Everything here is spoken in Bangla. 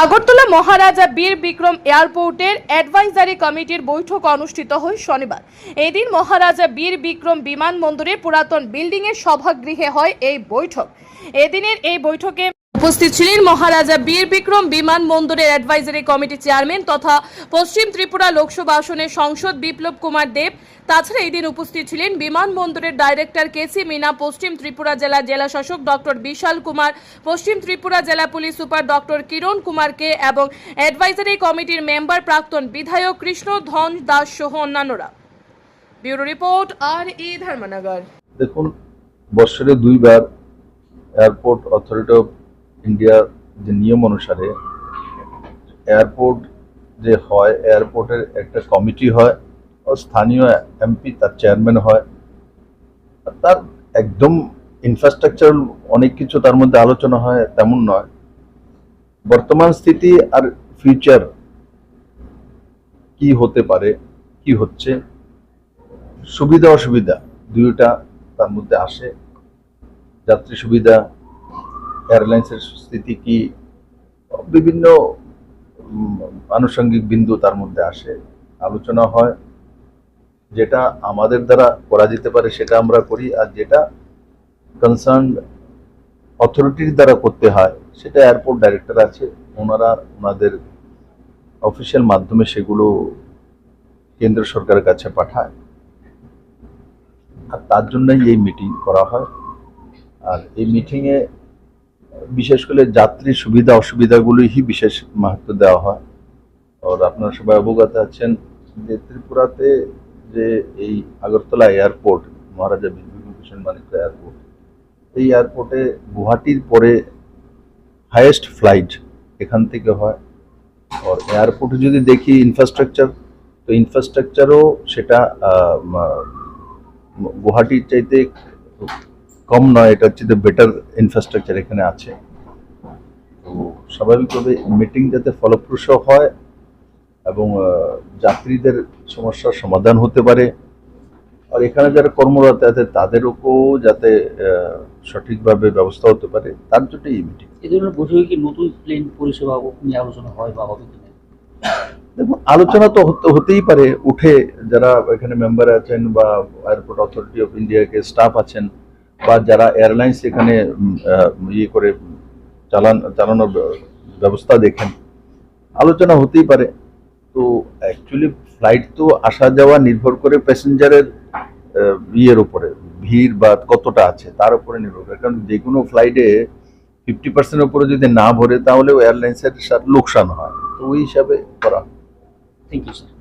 আগরতলা মহারাজা বীর বিক্রম এয়ারপোর্টের অ্যাডভাইজারি কমিটির বৈঠক অনুষ্ঠিত হয় শনিবার। এদিন মহারাজা বীর বিক্রম বিমানবন্দরের পুরাতন বিল্ডিংয়ের সভাগৃহে হয় এই বৈঠক। এদিনের এই বৈঠকে উপস্থিত ছিলেন মহারাজা বীর বিক্রম বিমান বিমানবন্দরের অ্যাডভাইজারি কমিটির চেয়ারম্যান তথা পশ্চিম ত্রিপুরা লোকসভা আসনের সংসদ বিপ্লব কুমার দেব। তাছাড়া এদিন উপস্থিত ছিলেন বিমানবন্দরের ডাইরেক্টর কেসি মিনা, পশ্চিম ত্রিপুরা জেলা জেলা শাসক ডক্টর বিশাল কুমার, পশ্চিম ত্রিপুরা জেলা পুলিশ সুপার ডক্টর কিরণ কুমারকে এবং অ্যাডভাইজারি কমিটির মেম্বার প্রাক্তন বিধায়ক কৃষ্ণ ধন দাস সহ অন্যান্যরা। ব্যুরো রিপোর্ট আর ই ধর্মনগর। দেখুন, বৎসরে দুইবার এয়ারপোর্ট অথরিটি অফ ইন্ডিয়ার যে নিয়ম অনুসারে এয়ারপোর্ট যে হয় এয়ারপোর্টের একটা কমিটি হয়, ও স্থানীয় এমপি তার চেয়ারম্যান হয়। তার একদম ইনফ্রাস্ট্রাকচার অনেক কিছু তার মধ্যে আলোচনা হয়, তেমন নয়। বর্তমান স্থিতি আর ফিউচার কি হতে পারে, কি হচ্ছে, সুবিধা অসুবিধা দুইটা তার মধ্যে আসে। যাত্রী সুবিধা এয়ারলাইন্সের স্থিতি কি? বিভিন্ন আনুষঙ্গিক বিন্দু তার মধ্যে আসে, আলোচনা হয়। যেটা আমাদের দ্বারা করা যেতে পারে সেটা আমরা করি, আর যেটা কনসার্ন অথরিটির দ্বারা করতে হয়, সেটা এয়ারপোর্ট ডাইরেক্টর আছে। ওনারা ওনাদের অফিসিয়াল মাধ্যমে সেগুলো কেন্দ্র সরকারের কাছে পাঠায়। আর তার জন্যই এই মিটিং করা হয়। আর এই মিটিংয়ে বিশেষ করে যাত্রী সুবিধা, অসুবিধাগুলোই বিশেষ মাহাত্ম দেওয়া হয়। আর আপনারা সবাই অবগত আছেন যে ত্রিপুরাতে যে এই আগরতলা এয়ারপোর্ট, মহারাজা বিভূতিভূষণ মানিক্য এয়ারপোর্ট, এই এয়ারপোর্টে গুয়াহাটির পরে হায়েস্ট ফ্লাইট এখান থেকে হয়। আর এয়ারপোর্টে যদি দেখি ইনফ্রাস্ট্রাকচার তো ইনফ্রাস্ট্রাকচারও সেটা গুয়াহাটির চাইতে কম নয় এটা হচ্ছে যে বেটার ইনফ্রাস্ট্রাকচার এখানে আছে। তো স্বাভাবিকভাবে মিটিং যাতে ফলপ্রসূ হয় এবং যাত্রীদের সমস্যার সমাধান হতে পারে। আর এখানে যারা কর্মরত আছে তাদের তাদেরও যাতে সঠিকভাবে ব্যবস্থা হতে পারে তার জন্য এই মিটিং এই ধরনের বৈঠকে কি নতুন প্লেন পরিষেবা নিয়ে আলোচনা হয় বা হবে দেখুন আলোচনা তো হতে হতেই পারে। উঠে যারা এখানে মেম্বার আছেন বা এয়ারপোর্ট অথরিটি অফ ইন্ডিয়াকে স্টাফ আছেন বা যারা এয়ারলাইন্স এখানে ইয়ে করে চালান, চালানোর ব্যবস্থা দেখেন, আলোচনা হতেই পারে। তো অ্যাকচুয়ালি ফ্লাইট তো আসা যাওয়া নির্ভর করে প্যাসেঞ্জারের ইয়ের উপরে, ভিড় বা কতটা আছে, তার উপরে নির্ভর করে। কারণ যে কোনো ফ্লাইটে ফিফটি পার্সেন্টের উপরে যদি না ভরে, তাহলেও এয়ারলাইন্সের লোকসান হয়। তো ওই হিসাবে করা। Thank you sir